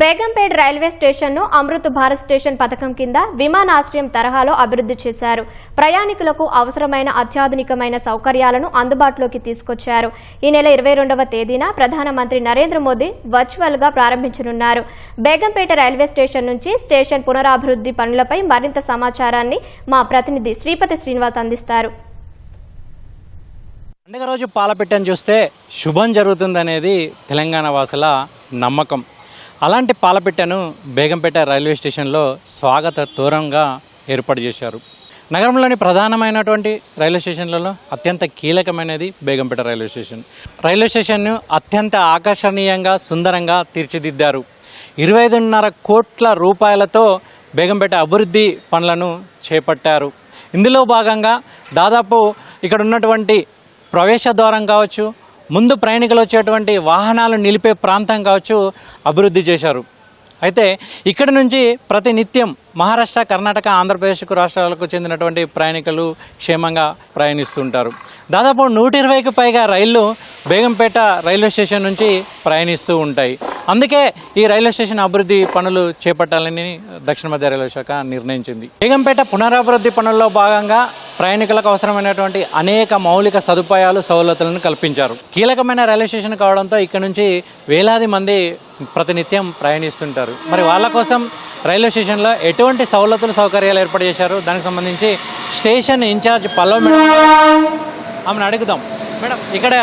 Begumpet railway స్టేషన్ను Amrit Bharat station పథకం కింద విమానాశ్రయం తరహాలో అభివృద్ధి చేశారు. ప్రయాణికులకు అవసరమైన అత్యాధునికమైన సౌకర్యాలను అందుబాటులోకి తీసుకొచ్చారు. ఈ నెల ఇరవై రెండవ తేదీన ప్రధానమంత్రి నరేంద్ర మోదీ వర్చువల్గా ప్రారంభించనున్నారు. బేగంపేట రైల్వే స్టేషన్ నుంచి స్టేషన్ పునరాభివృద్ధి పనులపై మరింత సమాచారాన్ని మా ప్రతినిధి శ్రీపతి శ్రీనివాస్ అందిస్తారు. పండుగ రోజు పాలపెట్టని చూస్తే శుభం జరుగుతుందనేది తెలంగాణ వాసుల నమ్మకం. అలాంటి పాలపిట్టను బేగంపేట రైల్వే స్టేషన్లో స్వాగత దూరంగా ఏర్పాటు చేశారు. నగరంలోని ప్రధానమైనటువంటి రైల్వే స్టేషన్లలో అత్యంత కీలకమైనది బేగంపేట రైల్వే స్టేషన్. రైల్వే స్టేషన్ను అత్యంత ఆకర్షణీయంగా సుందరంగా తీర్చిదిద్దారు. ఇరవై ఐదున్నర కోట్ల రూపాయలతో బేగంపేట అభివృద్ధి పనులను చేపట్టారు. ఇందులో భాగంగా దాదాపు ఇక్కడ ఉన్నటువంటి ప్రవేశ ద్వారం కావచ్చు ముందు ప్రయాణికులు వచ్చేటువంటి వాహనాలు నిలిపే ప్రాంతం కావచ్చు అభివృద్ధి చేశారు. అయితే ఇక్కడ నుంచి ప్రతి నిత్యం మహారాష్ట్ర కర్ణాటక ఆంధ్రప్రదేశ్కు రాష్ట్రాలకు చెందినటువంటి ప్రయాణికులు క్షేమంగా ప్రయాణిస్తుంటారు. దాదాపు నూట ఇరవైకి పైగా రైళ్ళు బేగంపేట రైల్వే స్టేషన్ నుంచి ప్రయాణిస్తూ ఉంటాయి. అందుకే ఈ రైల్వే స్టేషన్ అభివృద్ధి పనులు చేపట్టాలని దక్షిణ మధ్య రైల్వే శాఖ నిర్ణయించింది. బేగంపేట పునరాభివృద్ధి పనుల్లో భాగంగా ప్రయాణికులకు అవసరమైనటువంటి అనేక మౌలిక సదుపాయాలు సౌలతులను కల్పించారు. కీలకమైన రైల్వే స్టేషన్ కావడంతో ఇక్కడ నుంచి వేలాది మంది ప్రతినిత్యం ప్రయాణిస్తుంటారు. మరి వాళ్ళ కోసం రైల్వే స్టేషన్లో ఎటువంటి సౌలతులు సౌకర్యాలు ఏర్పాటు చేశారు? దానికి సంబంధించి స్టేషన్ ఇన్ఛార్జ్ పల్లవ్ మేడం ఆమెను అడుగుదాం. మేడం ఇక్కడ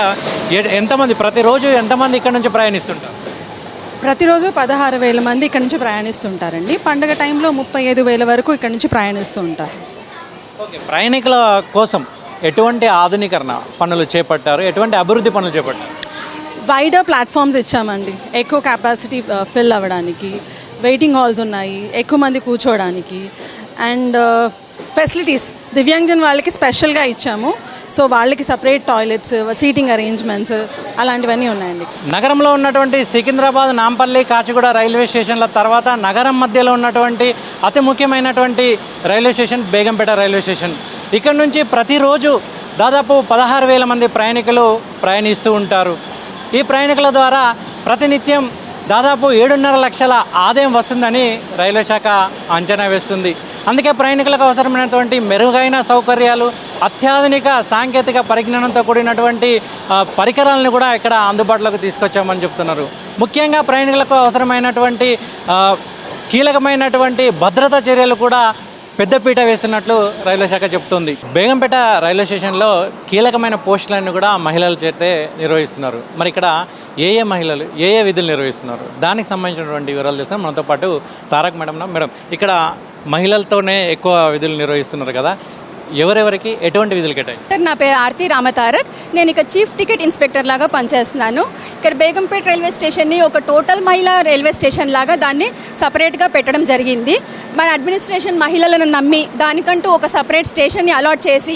ఎంతమంది ప్రతిరోజు ఎంతమంది ఇక్కడ నుంచి ప్రయాణిస్తుంటారు? ప్రతిరోజు పదహారు వేల మంది ఇక్కడ నుంచి ప్రయాణిస్తుంటారండి. పండగ టైంలో ముప్పై ఐదు వేల వరకు ఇక్కడ నుంచి ప్రయాణిస్తూ ఉంటారు. ఓకే ప్రయాణికుల కోసం ఎటువంటి ఆధునీకరణ పనులు చేపట్టారు? ఎటువంటి అభివృద్ధి పనులు చేపట్టారు? వైడర్ ప్లాట్ఫామ్స్ ఇచ్చామండి. ఎక్కువ కెపాసిటీ ఫిల్ uh, అవ్వడానికి వెయిటింగ్ హాల్స్ ఉన్నాయి ఎక్కువ మంది కూర్చోవడానికి. And facilities. దివ్యాంగజన్ వాళ్ళకి స్పెషల్గా ఇచ్చాము. సో వాళ్ళకి సపరేట్ టాయిలెట్స్ సీటింగ్ అరేంజ్మెంట్స్ అలాంటివన్నీ ఉన్నాయండి. నగరంలో ఉన్నటువంటి సికింద్రాబాద్ నాంపల్లి కాచిగూడ రైల్వే స్టేషన్ల తర్వాత నగరం మధ్యలో ఉన్నటువంటి అతి ముఖ్యమైనటువంటి railway station Begumpet railway station. ఇక్కడ నుంచి ప్రతిరోజు దాదాపు పదహారు వేల మంది ప్రయాణికులు ప్రయాణిస్తూ ఉంటారు. ఈ ప్రయాణికుల ద్వారా ప్రతినిత్యం దాదాపు ఏడున్నర లక్షల ఆదాయం వస్తుందని రైల్వే శాఖ అంచనా వేస్తుంది. అందుకే ప్రయాణికులకు అవసరమైనటువంటి మెరుగైన సౌకర్యాలు అత్యాధునిక సాంకేతిక పరిజ్ఞానంతో కూడినటువంటి పరికరాలను కూడా ఇక్కడ అందుబాటులోకి తీసుకొచ్చామని చెప్తున్నారు. ముఖ్యంగా ప్రయాణికులకు అవసరమైనటువంటి కీలకమైనటువంటి భద్రతా చర్యలు కూడా పెద్దపీట వేస్తున్నట్లు రైల్వే శాఖ చెప్తుంది. బేగంపేట రైల్వే స్టేషన్లో కీలకమైన పోస్టులను కూడా మహిళల చేతే నిర్వహిస్తున్నారు. మరి ఇక్కడ ఏ ఏ మహిళలు ఏ ఏ విధులు నిర్వహిస్తున్నారు? దానికి సంబంధించినటువంటి వివరాలు చూస్తే మనతో పాటు తారక్ మేడం మేడం ఇక్కడ మహిళలతోనే ఎక్కువ విధులు నిర్వహిస్తున్నారు కదా. ఎవరెవరికి ఎటువంటి విధులు కేటాయి సార్ నా పేరు ఆర్తి రామతారక్. నేను ఇక్కడ చీఫ్ టికెట్ ఇన్స్పెక్టర్ లాగా పనిచేస్తున్నాను. ఇక్కడ బేగంపేట్ రైల్వే స్టేషన్ని ఒక టోటల్ మహిళా రైల్వే స్టేషన్ లాగా దాన్ని సపరేట్గా పెట్టడం జరిగింది. మన అడ్మినిస్ట్రేషన్ మహిళలను నమ్మి దానికంటూ ఒక సపరేట్ స్టేషన్ని అలాట్ చేసి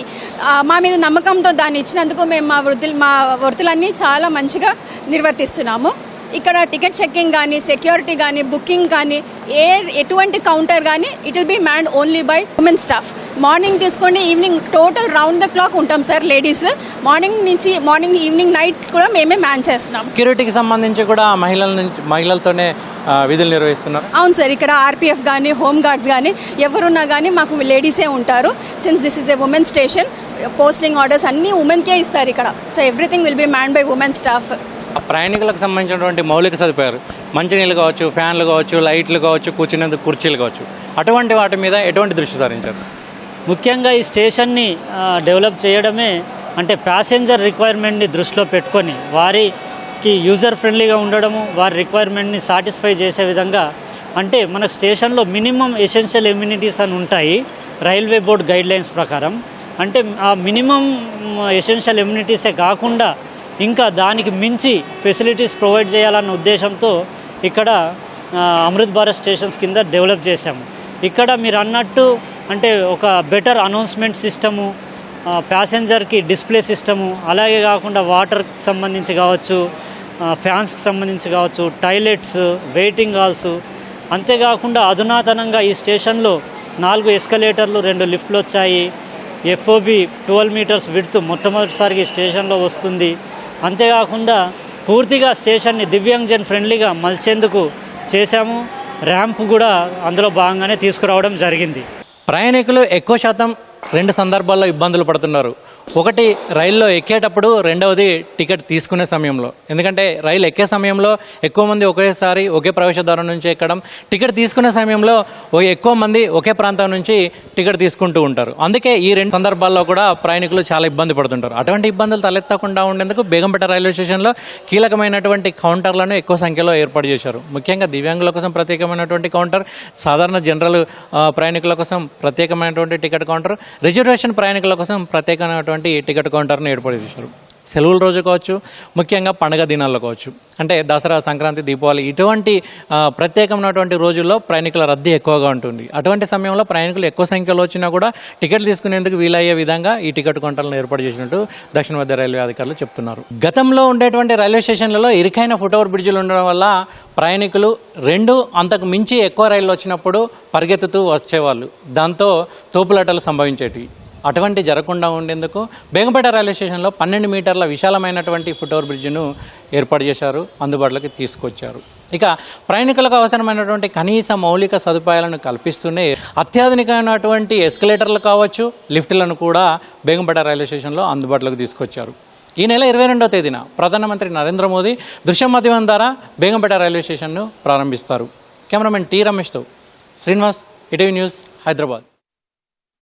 మా మీద నమ్మకంతో దాన్ని ఇచ్చినందుకు మేము మా వృద్ధులు మా వృత్తులన్నీ చాలా మంచిగా నిర్వర్తిస్తున్నాము. ఇక్కడ టికెట్ చెక్కింగ్ కానీ సెక్యూరిటీ కానీ బుకింగ్ కానీ ఏ ఎటువంటి కౌంటర్ కానీ it will be man only by women staff morning తీసుకోండి evening total round the clock ఉంటాం సార్ లేడీస్ మార్నింగ్ నుంచి మార్నింగ్ ఈవినింగ్ నైట్ కూడా మేమే మ్యాన్ చేస్తున్నాం. సెక్యూరిటీకి సంబంధించి కూడా మహిళల నుంచి మహిళలతోనే విధులు నిర్వహిస్తున్నారు. అవును సార్ ఇక్కడ ఆర్పీఎఫ్ కానీ హోమ్ గార్డ్స్ కానీ ఎవరున్నా కానీ మాకు లేడీసే ఉంటారు. Since this is a women station posting orders అన్ని ఉమెన్కే ఇస్తారు ఇక్కడ. So everything will be man by women staff ప్రయాణికులకు సంబంధించినటువంటి మౌలిక సదుపాయాలు మంచినీళ్ళు కావచ్చు ఫ్యాన్లు కావచ్చు లైట్లు కావచ్చు కూర్చునేందుకు కుర్చీలు కావచ్చు. అటువంటి వాటి మీద ఎటువంటి దృష్టి సారించారు. ముఖ్యంగా ఈ స్టేషన్ని డెవలప్ చేయడమే అంటే ప్యాసింజర్ రిక్వైర్మెంట్ని దృష్టిలో పెట్టుకొని వారికి యూజర్ ఫ్రెండ్లీగా ఉండడము వారి రిక్వైర్మెంట్ని సాటిస్ఫై చేసే విధంగా అంటే మనకు స్టేషన్లో మినిమం ఎసెన్షియల్ ఎమ్యూనిటీస్ అని ఉంటాయి రైల్వే బోర్డ్ గైడ్లైన్స్ ప్రకారం. అంటే ఆ మినిమం ఎసెన్షియల్ ఎమ్యూనిటీసే కాకుండా ఇంకా దానికి మించి ఫెసిలిటీస్ ప్రొవైడ్ చేయాలన్న ఉద్దేశంతో ఇక్కడ అమృత్ భారత్ స్టేషన్స్ కింద డెవలప్ చేశాము. ఇక్కడ మీరు అన్నట్టు అంటే ఒక బెటర్ అనౌన్స్మెంట్ సిస్టము ప్యాసింజర్కి డిస్ప్లే సిస్టము అలాగే కాకుండా వాటర్కి సంబంధించి కావచ్చు ఫ్యాన్స్కి సంబంధించి కావచ్చు టాయిలెట్స్ వెయిటింగ్ హాల్స్ అంతేకాకుండా అధునాతనంగా ఈ స్టేషన్లో నాలుగు ఎస్కలేటర్లు రెండు లిఫ్ట్లు వచ్చాయి. ఎఫ్ఓబి ట్వెల్వ్ మీటర్స్ విడుతూ మొట్టమొదటిసారిగా ఈ స్టేషన్లో వస్తుంది. అంతేకాకుండా పూర్తిగా స్టేషన్ని దివ్యాంగజన్ ఫ్రెండ్లీగా మలిచేందుకు చేశాము. ర్యాంప్ కూడా అందులో భాగంగానే తీసుకురావడం జరిగింది. ప్రయాణికులు ఎక్కువ శాతం రెండు సందర్భాల్లో ఇబ్బందులు పడుతున్నారు. ఒకటి రైల్లో ఎక్కేటప్పుడు రెండవది టికెట్ తీసుకునే సమయంలో. ఎందుకంటే రైలు ఎక్కే సమయంలో ఎక్కువ మంది ఒకేసారి ఒకే ప్రవేశద్వారం నుంచి ఎక్కడం టికెట్ తీసుకునే సమయంలో ఎక్కువ మంది ఒకే ప్రాంతం నుంచి టికెట్ తీసుకుంటూ ఉంటారు. అందుకే ఈ రెండు సందర్భాల్లో కూడా ప్రయాణికులు చాలా ఇబ్బంది పడుతుంటారు. అటువంటి ఇబ్బందులు తలెత్తకుండా ఉండేందుకు బేగంపేట రైల్వే స్టేషన్లో కీలకమైనటువంటి కౌంటర్లను ఎక్కువ సంఖ్యలో ఏర్పాటు చేశారు. ముఖ్యంగా దివ్యాంగుల కోసం ప్రత్యేకమైనటువంటి కౌంటర్ సాధారణ జనరల్ ప్రయాణికుల కోసం ప్రత్యేకమైనటువంటి టికెట్ కౌంటర్ రిజర్వేషన్ ప్రయాణికుల కోసం ప్రత్యేకమైనటువంటి టికెట్ కౌంటర్ను ఏర్పాటు చేశారు. సెలవుల రోజు కావచ్చు ముఖ్యంగా పండగ దినాల్లో కావచ్చు. అంటే దసరా సంక్రాంతి దీపావళి ఇటువంటి ప్రత్యేకమైనటువంటి రోజుల్లో ప్రయాణికుల రద్దీ ఎక్కువగా ఉంటుంది. అటువంటి సమయంలో ప్రయాణికులు ఎక్కువ సంఖ్యలో వచ్చినా కూడా టికెట్ తీసుకునేందుకు వీలయ్యే విధంగా ఈ టికెట్ కౌంటర్లను ఏర్పాటు చేసినట్టు దక్షిణ మధ్య రైల్వే అధికారులు చెప్తున్నారు. గతంలో ఉండేటువంటి రైల్వే స్టేషన్లలో ఇరుకైన ఫుట్ఓవర్ బ్రిడ్జిలు ఉండడం వల్ల ప్రయాణికులు రెండు అంతకు మించి ఎక్కువ రైళ్ళు వచ్చినప్పుడు పరిగెత్తుతూ వచ్చేవాళ్ళు. దాంతో తోపులాటలు సంభవించేటివి. అటువంటి జరగకుండా ఉండేందుకు బేగంపేట రైల్వే స్టేషన్లో పన్నెండు మీటర్ల విశాలమైనటువంటి ఫుట్ఓవర్ బ్రిడ్జ్ను ఏర్పాటు చేశారు అందుబాటులోకి తీసుకొచ్చారు. ఇక ప్రయాణికులకు అవసరమైనటువంటి కనీస మౌలిక సదుపాయాలను కల్పిస్తూనే అత్యాధునికమైనటువంటి ఎస్కలేటర్లు కావచ్చు లిఫ్టులను కూడా బేగంపేట రైల్వే స్టేషన్లో అందుబాటులోకి తీసుకొచ్చారు. ఈ నెల ఇరవై రెండవ తేదీన ప్రధానమంత్రి నరేంద్ర మోదీ దృశ్య మాధ్యమం ద్వారా బేగంపేట రైల్వే స్టేషన్ను ప్రారంభిస్తారు. కెమెరామెన్ టి రమేష్తో శ్రీనివాస్ ఇటీవీ న్యూస్ హైదరాబాద్.